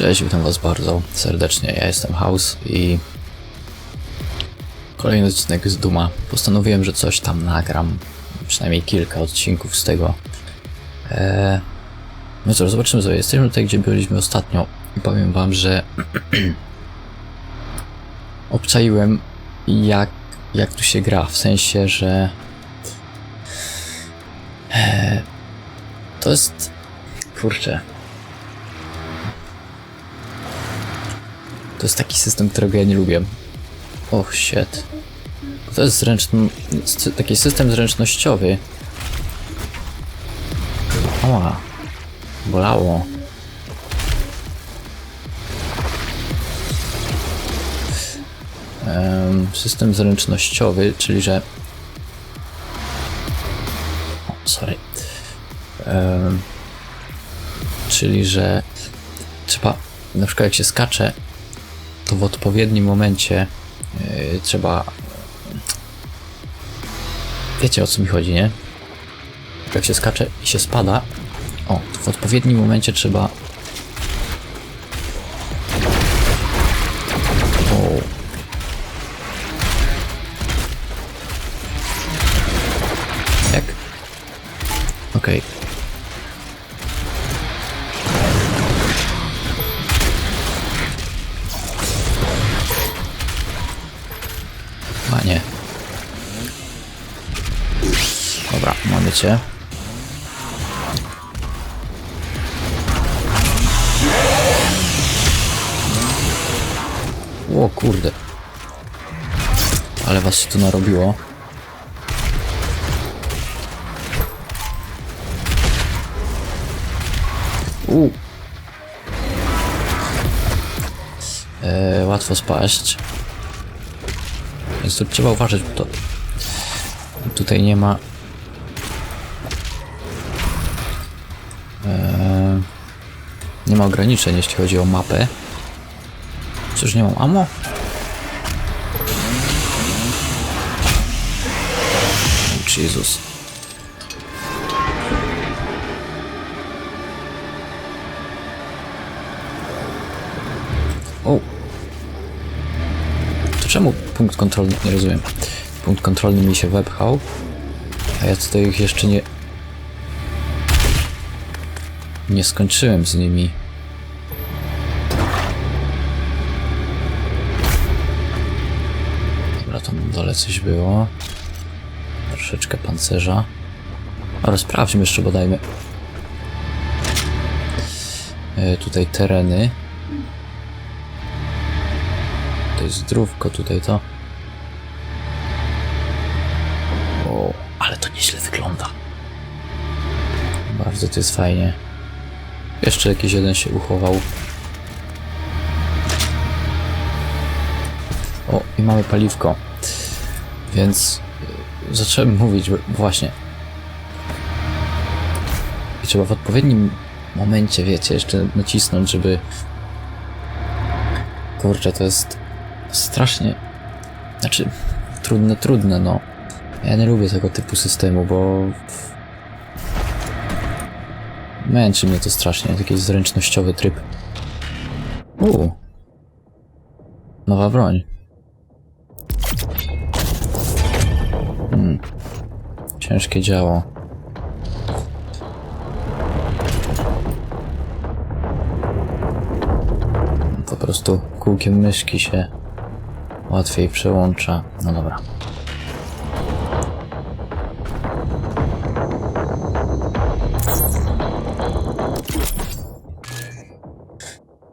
Cześć, witam was bardzo serdecznie. Ja jestem House i kolejny odcinek z Duma. Postanowiłem, że coś tam nagram, przynajmniej kilka odcinków z tego. Eee, no co, zobaczymy sobie. Jesteśmy tutaj, gdzie byliśmy ostatnio i powiem wam, że obczaiłem jak, jak tu się gra, w sensie, że eee, to jest kurczę To jest taki system, którego ja nie lubię. Och, shit. To jest zręczny... taki system zręcznościowy. Ała. Bolało. Em, system zręcznościowy, czyli że... O, sorry. Em, czyli że trzeba, na przykład jak się skacze, to w odpowiednim momencie yy, trzeba. Wiecie o co mi chodzi, nie? Jak się skacze i się spada, o, w odpowiednim momencie trzeba. Mamy cię. O kurde. Ale was się tu narobiło. U. E, łatwo spaść. Więc tu trzeba uważać, bo to tutaj nie ma ma ograniczeń, jeśli chodzi o mapę. Przecież nie mam ammo? Jezus. O! To czemu punkt kontrolny, nie rozumiem. Punkt kontrolny mi się wepchał, a ja tutaj ich jeszcze nie... Nie skończyłem z nimi. Dole coś było. Troszeczkę pancerza. Ale sprawdźmy jeszcze, bodajmy. E, tutaj tereny. To jest zdrówko tutaj to. O, ale to nieźle wygląda. Bardzo to jest fajnie. Jeszcze jakiś jeden się uchował. O, i mamy paliwko. Więc y, zacząłem mówić, właśnie. I trzeba w odpowiednim momencie, wiecie, jeszcze nacisnąć, żeby. Kurczę, to jest strasznie. Znaczy, trudne, trudne, no. Ja nie lubię tego typu systemu, bo Męczy mnie to strasznie, jakiś zręcznościowy tryb. Uuu. Nowa broń. Hmm. Ciężkie działo. Po prostu kółkiem myszki się łatwiej przełącza. No dobra.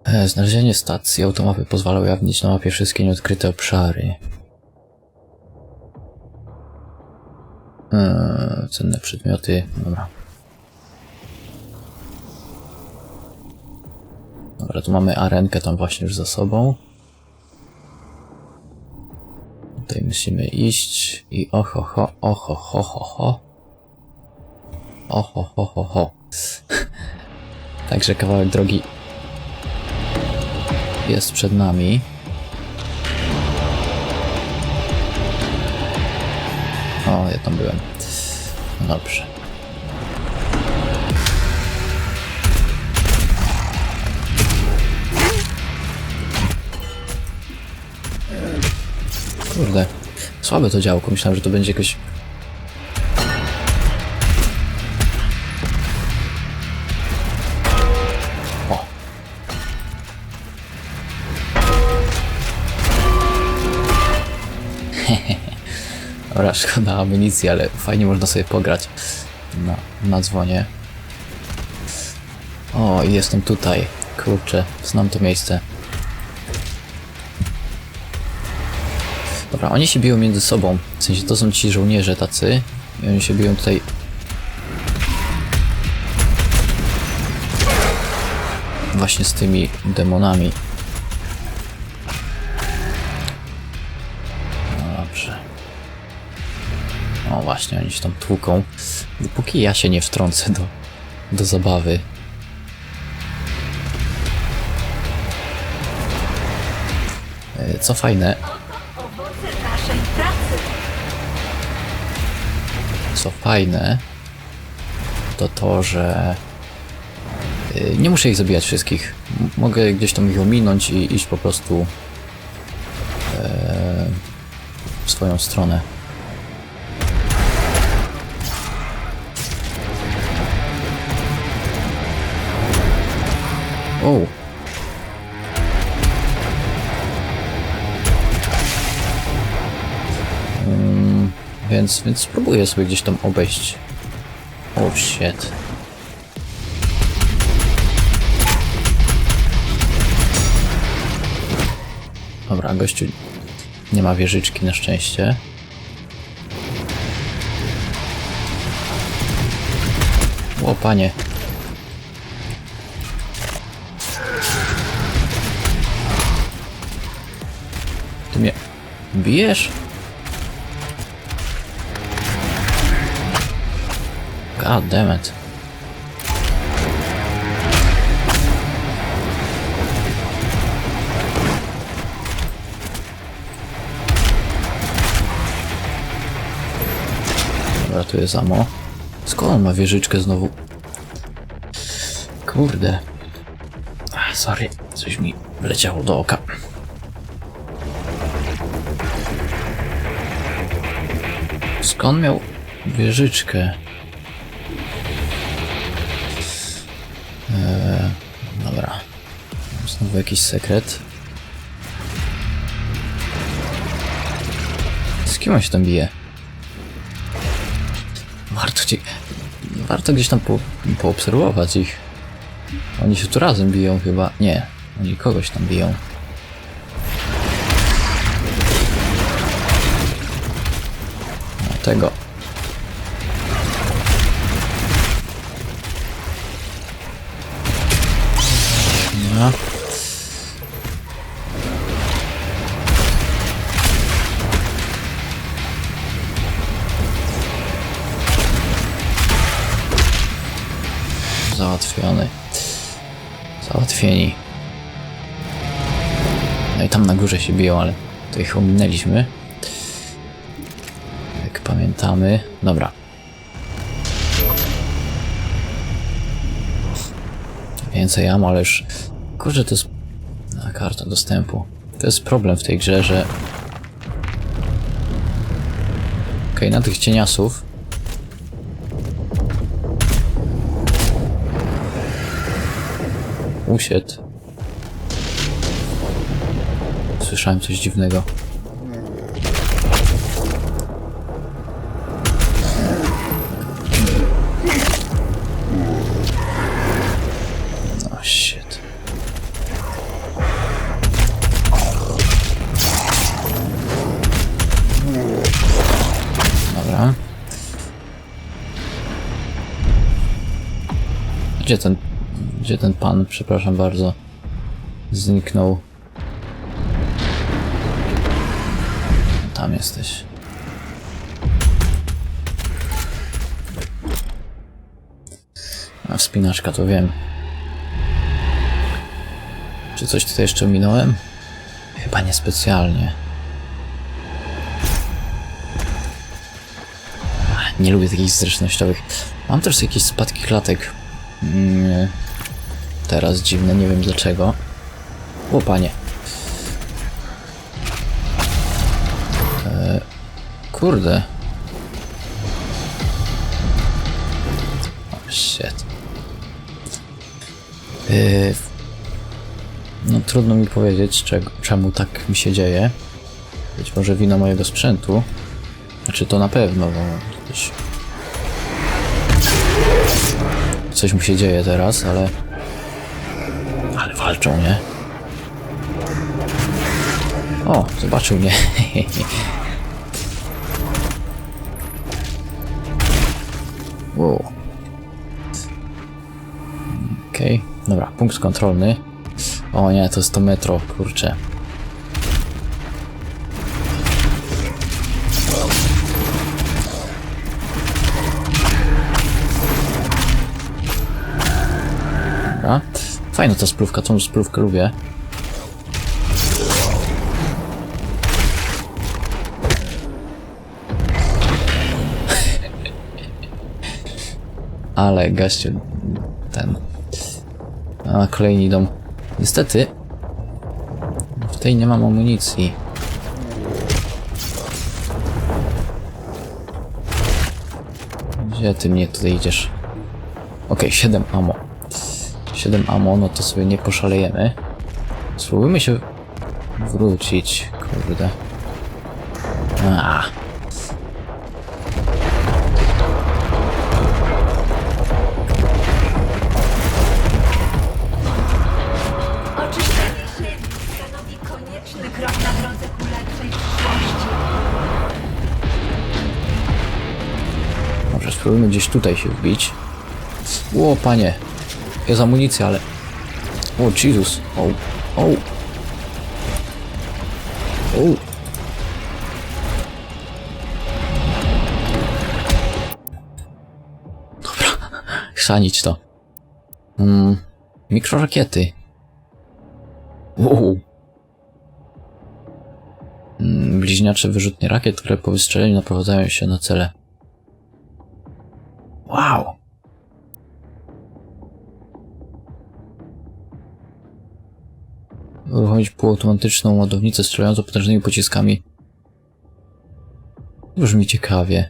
E, Znalezienie stacji automapy pozwala ujawnić na mapie wszystkie nieodkryte obszary. Eee, cenne przedmioty. Dobra. Dobra, tu mamy arenkę tam właśnie już za sobą. Tutaj musimy iść i oho ho, oho ho ho ho. Oho ho ho ho. Także kawałek drogi jest przed nami. O, ja tam byłem. No dobrze. Kurde. Słabe to działko. Myślałem, że to będzie jakoś Szkoda amunicji, ale fajnie można sobie pograć na, na dzwonie. O, jestem tutaj. Kurczę, znam to miejsce. Dobra, oni się biją między sobą. W sensie to są ci żołnierze tacy. I oni się biją tutaj. Właśnie z tymi demonami. Właśnie, oni się tam tłuką. Dopóki ja się nie wtrącę do, do zabawy. E, Co fajne, co fajne, to to, że y, nie muszę ich zabijać wszystkich. Mogę gdzieś tam ich ominąć i iść po prostu e, w swoją stronę. O! Mm, Więc, więc spróbuję sobie gdzieś tam obejść. O shit. Dobra, gościu nie ma wieżyczki na szczęście. O panie. Bijesz? God damn it. Dobra, tu jest amo. Skąd on ma wieżyczkę znowu? Kurde. Sorry, coś mi wleciało do oka. Skąd miał wieżyczkę? Eee, dobra. Znowu jakiś sekret. Z kim on się tam bije? Warto, ci... Warto gdzieś tam po... poobserwować ich. Oni się tu razem biją chyba. Nie, oni kogoś tam biją. Tego. No. Załatwiony. Załatwieni. No i tam na górze się biją, ale to ich ominęliśmy. Pamiętamy. Dobra. Więcej am, ale już... Kurczę, to jest... A, karta dostępu. To jest problem w tej grze, że... Okej, na tych cieniasów... Usiedł. Słyszałem coś dziwnego. Gdzie ten, gdzie ten pan, przepraszam bardzo, zniknął? Tam jesteś. A wspinaczka to wiem. Czy coś tutaj jeszcze minąłem? Chyba niespecjalnie. Nie lubię takich zręcznościowych. Mam też jakieś spadki klatek. Mm, teraz dziwne, nie wiem dlaczego. O panie. E, kurde. Oh, shit. Yy, no trudno mi powiedzieć, czego, czemu tak mi się dzieje. Być może wina mojego sprzętu. Znaczy to na pewno, bo coś... Coś mu się dzieje teraz, ale... Ale walczą, nie? O, zobaczył mnie. wow. Okej, dobra, punkt kontrolny. O nie, to jest to metro, kurczę. Fajna ta spluwka, tą spluwkę lubię. Ale gościu, ten... A, kolejni idą. Niestety, w tej nie mam amunicji. Gdzie ty mnie tutaj idziesz? Okej, 7 ammo. 7 ammo, no to sobie nie poszalejemy. Spróbujmy się wrócić, kurde. A. Spróbujmy gdzieś tutaj się wbić. O, panie. Jest amunicja, ale... O, Jezus. O, o. O. Dobra, chrzanić to. Mm, mikrorakiety. Wow. Mm, bliźniacze wyrzutnie rakiet, które po wystrzeleniu naprowadzają się na cele. Wow. Uruchomić półautomatyczną ładownicę strzelającą potężnymi pociskami. Brzmi ciekawie.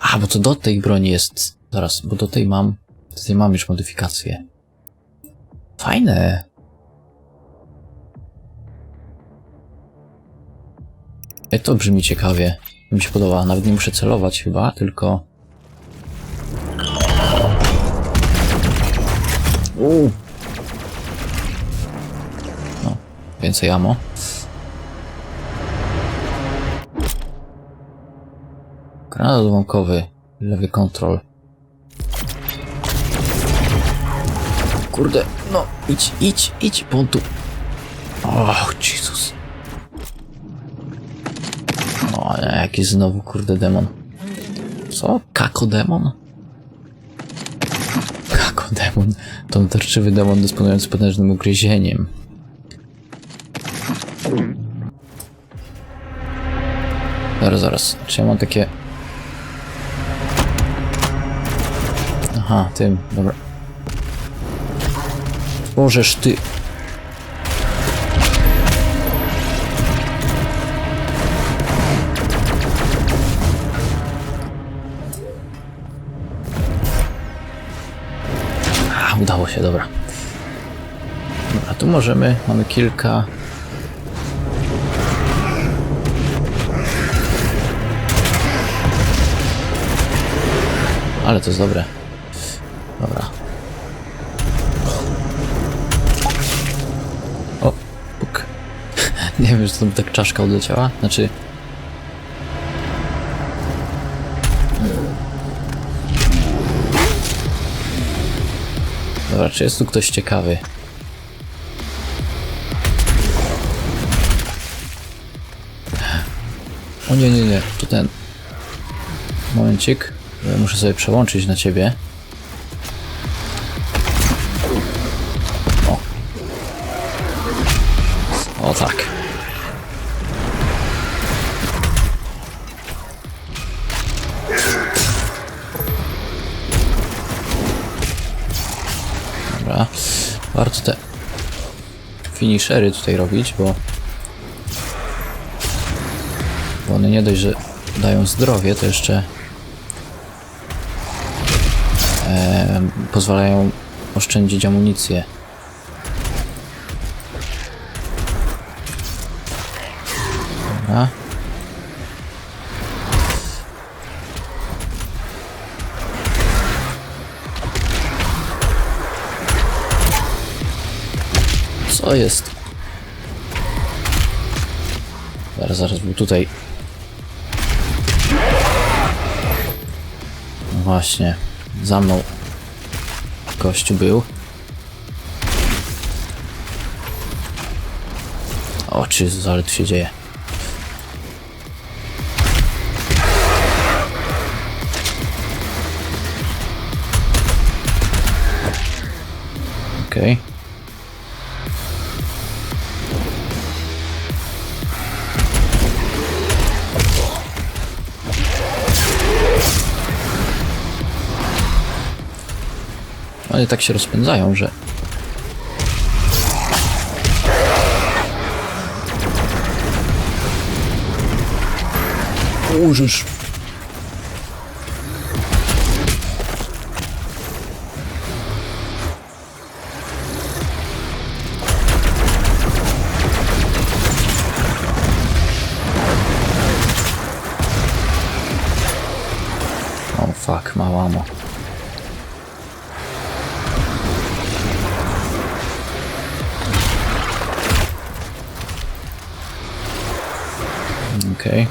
A, bo to do tej broni jest. Zaraz, bo do tej mam. Do tej mam już modyfikację. Fajne. Ej, to brzmi ciekawie. Mi się podoba. Nawet nie muszę celować chyba, tylko... Uuu. Więcej ammo. Granat odłamkowy, lewy kontrol. Kurde, no, idź, idź, idź, bo tu... Och, Jezus. O, nie, jakiś znowu, kurde, demon. Co? Kakodemon? Kakodemon. To natarczywy demon dysponujący potężnym ugryzieniem. Zaraz, zaraz. Czy ja mam takie... Aha, tym, dobra. Możesz ty... Udało się, dobra. Dobra, tu możemy, mamy kilka... Ale to jest dobre. Dobra. O, puk. Nie wiem, czy tam tak czaszka odleciała. Znaczy... Dobra, czy jest tu ktoś ciekawy? O nie, nie, nie, to ten. Momencik. Muszę sobie przełączyć na ciebie. O. O tak. Dobra. Warto te finishery tutaj robić, bo bo one nie dość, że dają zdrowie, to jeszcze e, pozwalają oszczędzić amunicję. Dobra. Co jest? Zaraz, zaraz, był tutaj. No właśnie, za mną gościu był. O, Jezus, ale tu się dzieje. Okej. One tak się rozpędzają, że... Użysz. Okej.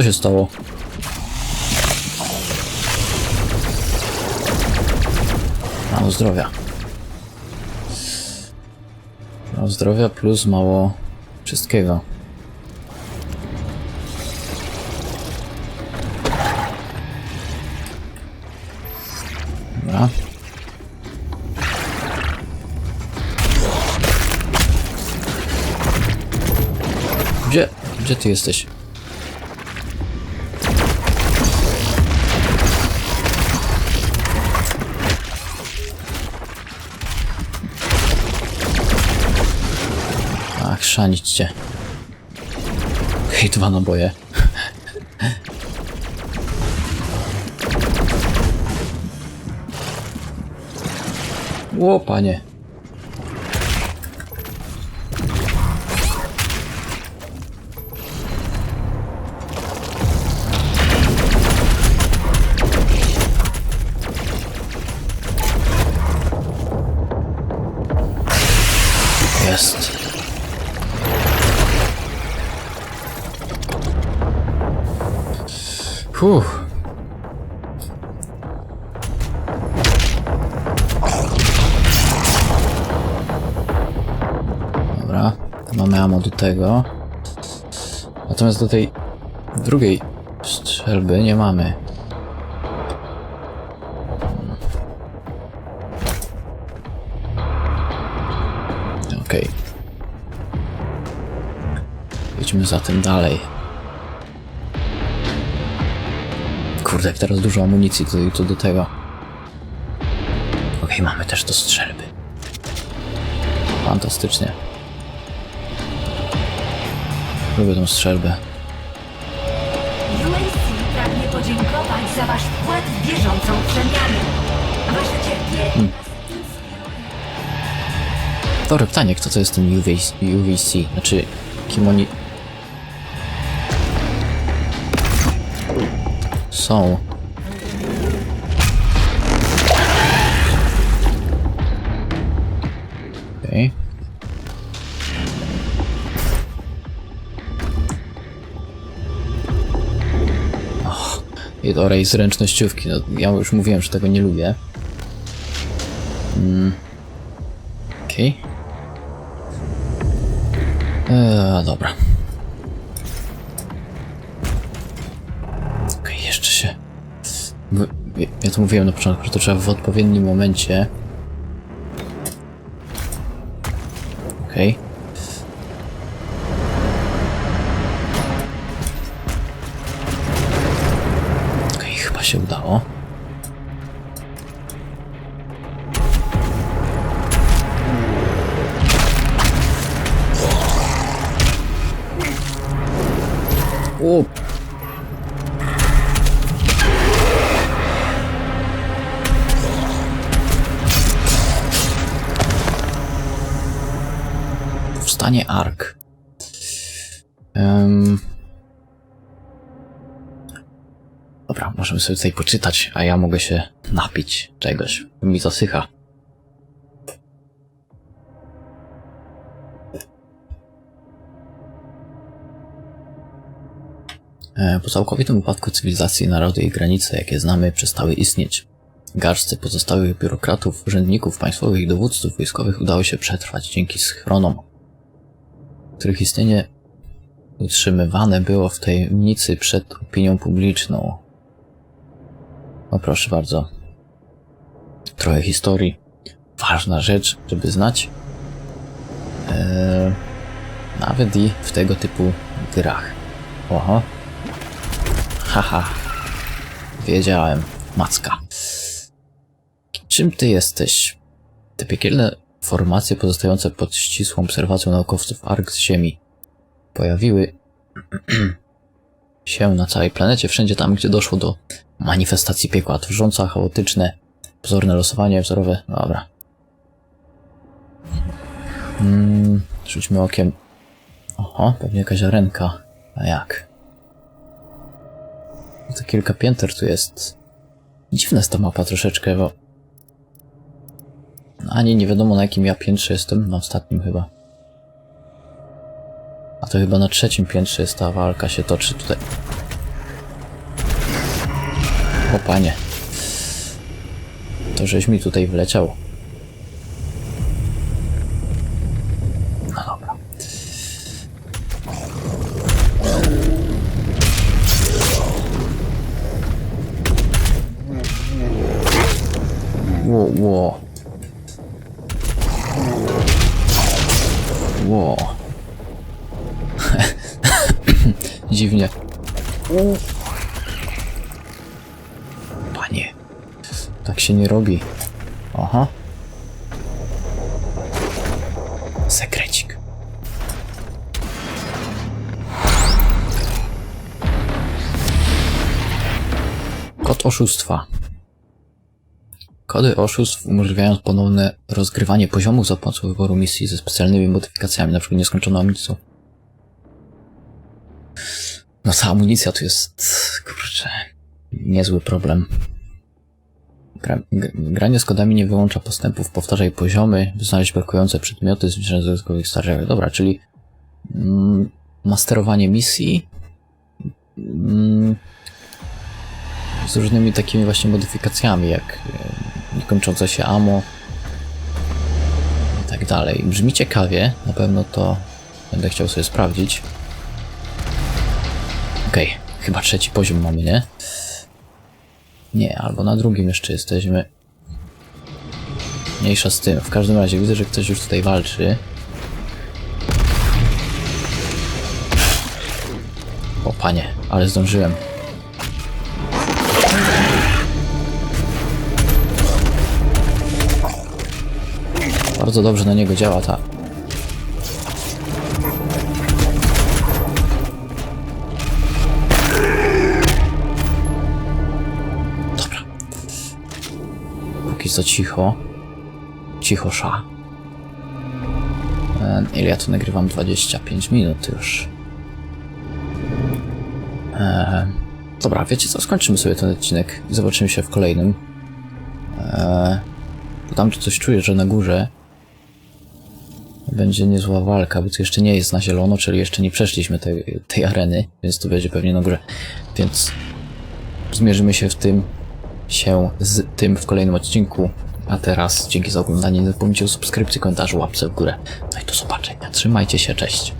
Co się stało? Mało zdrowia. Mało zdrowia plus mało wszystkiego. Dobra. Gdzie? Gdzie ty jesteś? Ach, szanić cię. Hej, dwa naboje. Ło, Fuh. Dobra, mamy ammo do tego. Natomiast do tej drugiej strzelby nie mamy. Okej. Idźmy zatem dalej. Kurde, jak teraz dużo amunicji to, to do tego. Okej, mamy też do strzelby. Fantastycznie. Lubię tą strzelbę. UNC pragnie podziękować za wasz wkład w bieżącą przemianę. Wasze cierpienie Hmm. Dobre pytanie, kto to jest ten UVC? UVC? Znaczy, kim oni... są. Okej. Och, I dobra, i zręcznościówki. No, ja już mówiłem, że tego nie lubię. Mm. Okej. Eee, dobra. Ja- to mówiłem na początku, że to trzeba w odpowiednim momencie. Okej. Chyba się udało. Możemy sobie tutaj poczytać, a ja mogę się napić czegoś. Mi zasycha. E, Po całkowitym upadku cywilizacji narody i granice, jakie znamy, przestały istnieć. Garstce pozostałych biurokratów, urzędników państwowych i dowódców wojskowych udało się przetrwać dzięki schronom, których istnienie utrzymywane było w tajemnicy przed opinią publiczną. O proszę bardzo. Trochę historii. Ważna rzecz, żeby znać. Eee, nawet i w tego typu grach. Oho. Haha. Wiedziałem. Macka. Czym ty jesteś? Te piekielne formacje pozostające pod ścisłą obserwacją naukowców ARK z Ziemi pojawiły się na całej planecie, wszędzie tam, gdzie doszło do manifestacji piekła, tworząca chaotyczne, pozorne losowanie wzorowe. Dobra. Mm, rzućmy okiem. Oho, pewnie jakaś arenka. A jak? To kilka pięter tu jest. Dziwna jest ta mapa troszeczkę, bo... Ani nie wiadomo na jakim ja piętrze jestem, na ostatnim chyba. A to chyba na trzecim piętrze jest ta walka się toczy tutaj. O panie. To żeś mi tutaj wleciał. No dobra. Ło, ło. Ło. Dziwnie. Panie. Tak się nie robi. Aha. Sekrecik. Kod oszustwa. Kody oszustw umożliwiają ponowne rozgrywanie poziomów za pomocą wyboru misji ze specjalnymi modyfikacjami, np. nieskończoną amunicją. No ta amunicja tu jest, kurczę, niezły problem. Gra, granie z kodami nie wyłącza postępów, powtarzaj poziomy, znaleźć brakujące przedmioty, zbliżone do dodatkowych starzek. Dobra, czyli mm, masterowanie misji mm, z różnymi takimi właśnie modyfikacjami, jak niekończące się ammo i tak dalej. Brzmi ciekawie, na pewno to będę chciał sobie sprawdzić. Okej, chyba trzeci poziom mamy, nie? Nie, albo na drugim jeszcze jesteśmy. Mniejsza z tym. W każdym razie widzę, że ktoś już tutaj walczy. O panie, ale zdążyłem. Bardzo dobrze na niego działa ta Co cicho. Cicho sza. E, Ile ja tu nagrywam? 25 minut już. E, Dobra, wiecie co? Skończymy sobie ten odcinek i zobaczymy się w kolejnym. Eee, bo tam tu coś czuję, że na górze będzie niezła walka, bo tu jeszcze nie jest na zielono, czyli jeszcze nie przeszliśmy tej, tej areny, więc to będzie pewnie na górze. Więc zmierzymy się w tym się z tym w kolejnym odcinku. A teraz dzięki za oglądanie. Nie zapomnijcie o subskrypcji, komentarzu, łapce w górę. No i do zobaczenia. Trzymajcie się, cześć.